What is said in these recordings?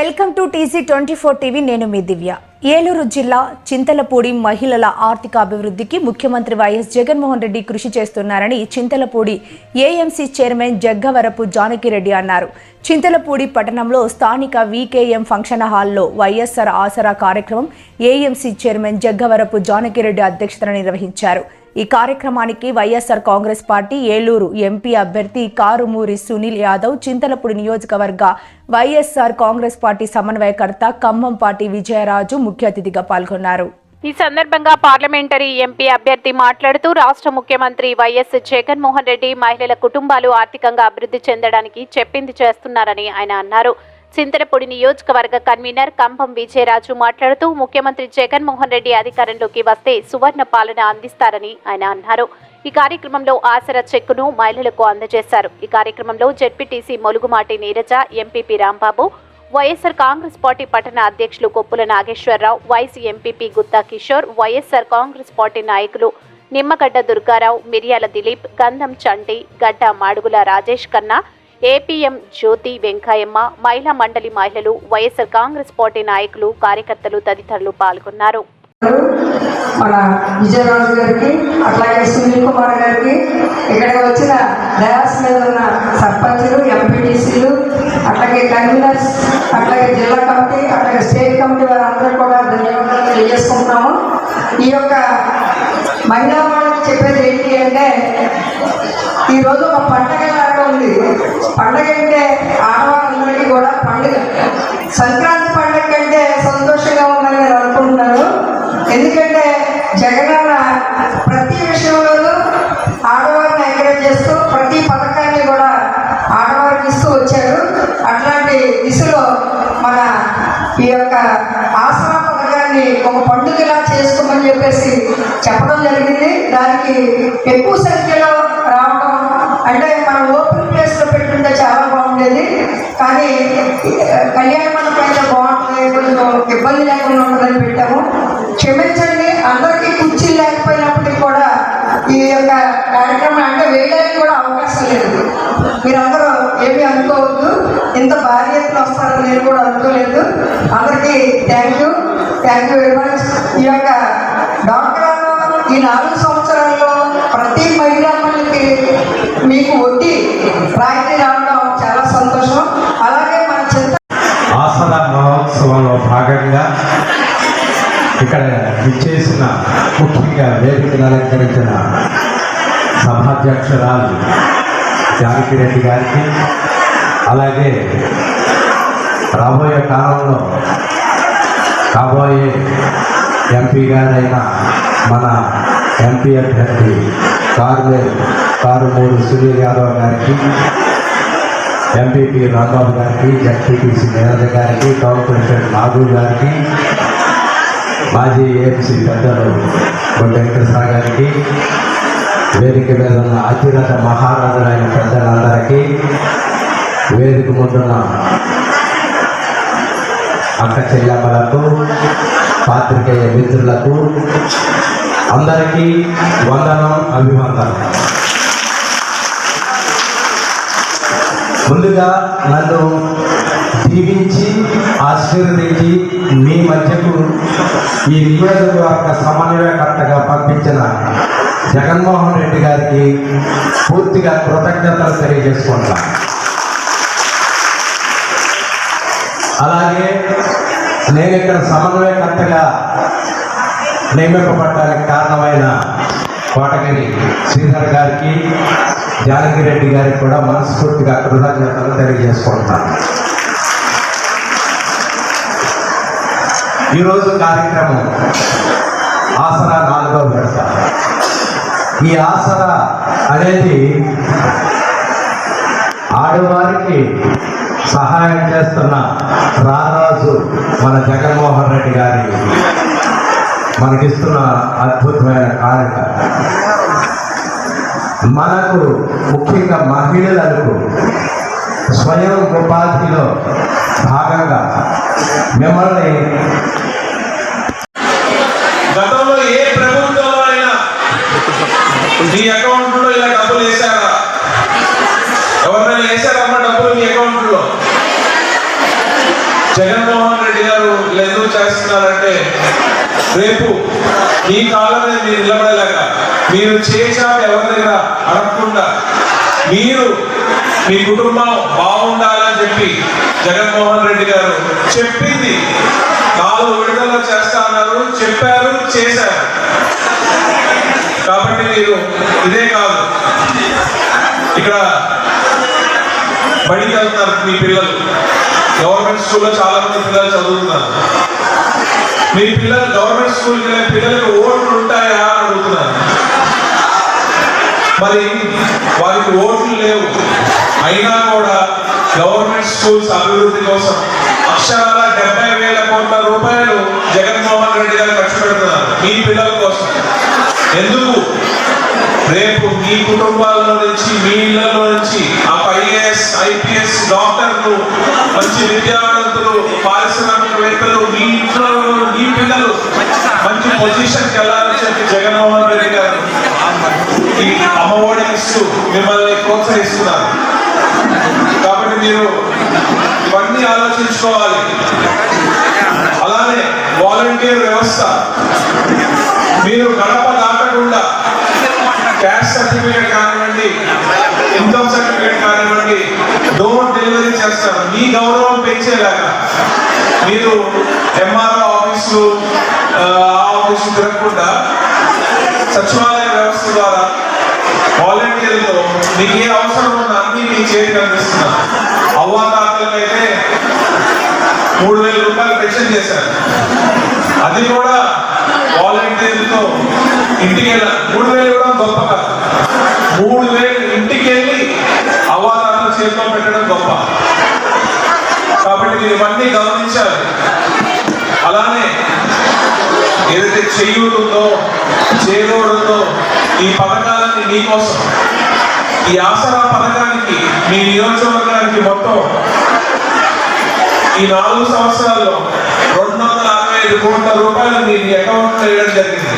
Welcome to T C twenty four TV. నేను మీ దివ్య. ఏలూరు జిల్లా చింతలపూడి మహిళల ఆర్థిక అభివృద్ధికి ముఖ్యమంత్రి వైఎస్ జగన్మోహన్ రెడ్డి కృషి చేస్తున్నారని చింతలపూడి ఏఎంసీ చైర్మన్ జగ్గవరపు జానకిరెడ్డి అన్నారు. చింతలపూడి పట్టణంలో స్థానిక వీకేఎం ఫంక్షన్ హాల్లో వైఎస్ఆర్ ఆసరా కార్యక్రమం ఏఎంసీ చైర్మన్ జగ్గవరపు జానకిరెడ్డి అధ్యక్షతన నిర్వహించారు. ఈ కార్యక్రమానికి YSR Congress party Eluru MP అభ్యర్థి కారుమూరి సునీల్ యాదవ్ చింతలపూడి నియోజకవర్గ వైఎస్ఆర్ కాంగ్రెస్ పార్టీ సమన్వయకర్త ఖమ్మం పార్టీ విజయరాజు ముఖ్య అతిథిగా పాల్గొన్నారు. ఈ సందర్భంగా పార్లమెంటరీ ఎంపీ అభ్యర్థి మాట్లాడుతూ రాష్ట్ర ముఖ్యమంత్రి వైఎస్ జగన్మోహన్ రెడ్డి మహిళల కుటుంబాలు ఆర్థికంగా అభివృద్ధి చెందడానికి చెప్పింది చేస్తున్నారని ఆయన అన్నారు. చింతలపూడి నియోజకవర్గ కన్వీనర్ కంభం విజయరాజు మాట్లాడుతూ ముఖ్యమంత్రి జగన్మోహన్ రెడ్డి అధికారంలోకి వస్తే సువర్ణ పాలన అందిస్తారని ఆయన అన్నారు. ఈ కార్యక్రమంలో ఆసరా చెక్కును మహిళలకు అందజేశారు. ఈ కార్యక్రమంలో ZPTC Molugumati Neeraja MPP Rambabu YSR Congress party పట్టణ అధ్యక్షులు Koppula Nageswara Rao vice MPP Gutta Kishore YSR Congress party నాయకులు నిమ్మగడ్డ దుర్గారావు మిర్యాల దిలీప్ గంధం చంటి గడ్డ మాడుగుల రాజేష్ కన్నా ఏపీఎం జ్యోతి వెంకయ్యమ్మ మహిళా మండలి మహిళలు వైఎస్ఆర్ కాంగ్రెస్ పార్టీ నాయకులు కార్యకర్తలు తదితరులు పాల్గొన్నారు. మన విజయరాజు గారికి అట్లాగే సునీల్ కుమార్ గారికి ఇక్కడ వచ్చిన డయాస్ మీద ఉన్న సర్పంచులు ఎంపీటీసీలు అట్లాగే కన్వీనర్ అట్లాగే జిల్లా కమిటీ అట్లాగే స్టేట్ కమిటీ వారందరూ కూడా ధన్యవాదాలు తెలియజేసుకుంటున్నాము ఈ యొక్క మహిళా వాళ్ళకి చెప్పేది ఏంటి అంటే ఈరోజు ఒక పండగ లాగా ఉంది పండగ అంటే ఆడవాళ్ళందరికీ కూడా పండుగ. సంక్రాంతి పండగ కంటే సంతోషంగా ఉందని నేను అనుకుంటున్నాను ఎందుకంటే జగనన్న ప్రతి విషయంలోనూ ఆడవారిని ఎంకరేజ్ చేస్తూ ప్రతి పథకాన్ని కూడా ఆడవారికి ఇస్తూ వచ్చారు. అట్లాంటి దిశలో మన ఈ యొక్క ఆసరా పథకాన్ని ఒక పండుగలా చేసుకోమని చెప్పేసి చెప్పడం జరిగింది. దానికి ఎక్కువ సంఖ్యలో రావడం అంటే మన ఓపెన్ ప్లేస్లో పెట్టుకుంటే చాలా బాగుండేది. కానీ కళ్యాణ మండపంలో బాగుంటుంది. కొంచెం ఇబ్బంది లేకుండా ఉంటుందని పెట్టాము. క్షమించండి అందరికీ కుర్చీలు లేకపోయినప్పటికీ కూడా ఈ యొక్క కార్యక్రమం అంటే వేయడానికి కూడా అవకాశం లేదు. మీరందరూ ఏమీ అనుకోవద్దు. ఇంత భారీ ఎత్తున వస్తారని నేను కూడా అనుకోలేదు. అందరికీ thank you thank you very much ఈ యొక్క డాక్టర్ ఈ నాలుగు సంవత్సరాల్లో ప్రతి మహిళలకి మీకు వడ్డీ రాత్రి రావడం చాలా సంతోషం. అలాగే మన చింత ఆసన మహోత్సవంలో భాగంగా ఇక్కడ విచ్చేసిన ముఖ్యంగా వేదికను అలంకరించిన సభాధ్యక్షురాలు జానకిరెడ్డి గారికి అలాగే రాబోయే కాలంలో కాబోయే ఎంపీ గారైన మన ఎంపీ అభ్యర్థి కారు కారుమూరు సునీల్ యాదవ్ గారికి ఎంపీపీ రాంబాబు గారికి జడ్పీటీసీ నీరజ గారికి కార్పొరేషన్ నాగు గారికి మాజీ ఏఎంసీ పెద్దలు వెంకటేశ్వర గారికి వేదిక మీద ఉన్న అతిరథ మహారాజులైన పెద్దలందరికీ వేదిక ముందున్న అక్క చెల్లెమ్మలకు పాత్రికేయ మిత్రులకు అందరికీ వందనం అభివందనం. ముందుగా నన్ను దీవించి ఆశీర్వదించి మీ మధ్యకు ఈ నియోజకవర్గ సమన్వయకర్తగా పంపించిన జగన్మోహన్ రెడ్డి గారికి పూర్తిగా కృతజ్ఞతలు తెలియజేసుకుంటాను అలాగే నేను ఇక్కడ సమన్వయకర్తగా నియమింపబడటానికి కారణమైన కోటగిరి శ్రీధర్ గారికి జానకిరెడ్డి గారికి కూడా మనస్ఫూర్తిగా కృతజ్ఞతలు తెలియజేసుకుంటున్నాను ఈరోజు కార్యక్రమం ఆసరా నాలుగో విడత. ఈ ఆసరా అనేది ఆడవారికి సహాయం చేస్తున్న రారాజు మన జగన్మోహన్ రెడ్డి గారి మనకిస్తున్న అద్భుతమైన కానుక. మనకు ముఖ్యంగా మహిళలకు స్వయం ఉపాధిలో భాగంగా మిమ్మల్ని రేపు మీ కాలంలో మీరు నిలబడలేక మీరు చేశాక ఎవరి దగ్గర అడగకుండా మీరు మీ కుటుంబం బాగుండాలని చెప్పి జగన్మోహన్ రెడ్డి గారు చెప్పింది. నాలుగు విడుదల చేస్తా అన్నారు చెప్పారు చేశారు. కాబట్టి మీరు ఇదే కాదు. ఇక్కడ బడికి వెళ్తున్నారు మీ పిల్లలు. గవర్నమెంట్ స్కూల్లో చాలా మంది పిల్లలు చదువుతున్నారు. మీ పిల్లలు గవర్నమెంట్ స్కూల్కి వెళ్ళే పిల్లలకు ఓట్లు ఉంటాయా అని అడుగుతున్నారు. మరి వారికి ఓట్లు లేవు. అయినా కూడా గవర్నమెంట్ స్కూల్స్ అభివృద్ధి కోసం అక్షరాల డెబ్బై వేల కోట్ల రూపాయలు జగన్మోహన్ రెడ్డి గారు ఖర్చు పెడుతున్నారు మీ పిల్లల కోసం. ఎందుకు? రేపు మీ కుటుంబాల్లో నుంచి మీ ఇళ్ళలో నుంచి ఆ ఐఏఎస్ ఐపీఎస్ డాక్టర్లు మంచి విద్యావంతులు పారిశ్రామికవేత్తలు మీ ఇంట్లో మీ పిల్లలు మంచి పొజిషన్కి వెళ్ళాలని చెప్పి జగన్మోహన్ రెడ్డి గారు ఈ అమ్మఒడి ఇస్తూ మిమ్మల్ని ప్రోత్సహిస్తున్నారు. కాబట్టి మీరు ఇవన్నీ ఆలోచించుకోవాలి. అలానే వాలంటీర్ వ్యవస్థ. మీరు గడప దాటకుండా క్యాష్ సర్టిఫికేట్ కానివ్వండి ఇన్కమ్ సర్టిఫికేట్ కానివ్వండి డోర్ డెలివరీ చేస్తారు. మీ గౌరవం పెంచేలాగా. మీరు ఎంఆర్ఓ ఆఫీసు ఆ ఆఫీసు తిరగకుండా సచివాలయ వ్యవస్థ ద్వారా వాలంటీర్లతో మీకు ఏ అవసరం ఉందో అన్ని మీ చేతికి అందిస్తున్నారు. అవ్వాతాతలకైతే మూడు వేల రూపాయలు పెన్షన్ చేశారు. అది కూడా వాలంటీర్లతో ఇంటికి వెళ్ళాలి మూడు వేలు కూడా గొప్ప మూడు వేలు ఇంటికి వెళ్ళి అవాదాలను చేతిలో పెట్టడం గొప్ప. కాబట్టి మీరు ఇవన్నీ గమనించాలి. అలానే ఏదైతే చెయ్యూరుందో చేదోడుతో ఈ పథకాలన్నీ నీకోసం ఈ ఆసరా పథకానికి మీ నియోజకవర్గానికి మొత్తం ఈ నాలుగు సంవత్సరాల్లో ఐదు కోట్ల రూపాయలు మీ అకౌంట్లో వేయడం జరిగింది.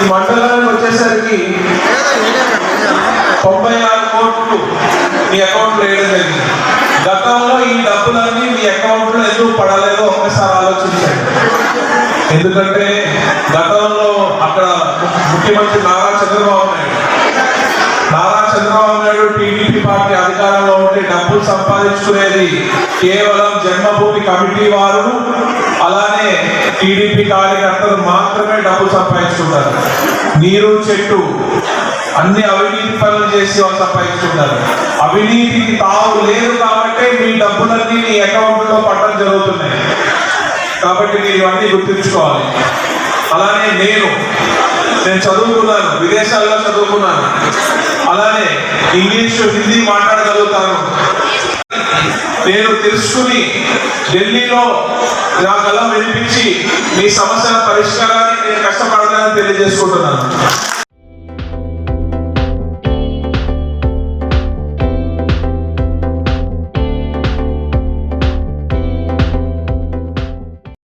ఈ మండలానికి వచ్చేసరికి తొంభై ఆరు కోట్లు మీ అకౌంట్లో వేయడం జరిగింది. గతంలో ఈ డబ్బులన్నీ మీ అకౌంట్లో ఎందుకు పడలేదో ఒక్కసారి ఆలోచించండి. ఎందుకంటే గతంలో అక్కడ ముఖ్యమంత్రి నారా చంద్రబాబు నాయుడు నారా చంద్రబాబు నాయుడు టీడీపీ పార్టీ అధికారంలో ఉంటే డబ్బులు సంపాదించుకునేది కేవలం జన్మభూమి కమిటీ వారు. అలానే టీడీపీ కార్యకర్తలు మాత్రమే డబ్బులు సంపాదించుకుంటారు. నీరు చెట్టు అన్ని అవినీతి పనులు చేసి వాళ్ళు సంపాదించుకుంటారు. అవినీతికి తావు లేదు కాబట్టి మీ డబ్బులన్నీ మీ అకౌంట్లో పట్టడం జరుగుతున్నాయి. కాబట్టి మీరు ఇవన్నీ గుర్తుంచుకోవాలి. అలానే నేను నేను చదువుకున్నాను విదేశాల్లో చదువుకున్నాను. అలానే ఇంగ్లీష్ హిందీ మాట్లాడగలుగుతాను నేను తెలుసుకుని ఢిల్లీలో నా కళ వినిపించి మీ సమస్యల పరిష్కారానికి నేను కష్టపడతానని తెలియజేసుకుంటున్నాను.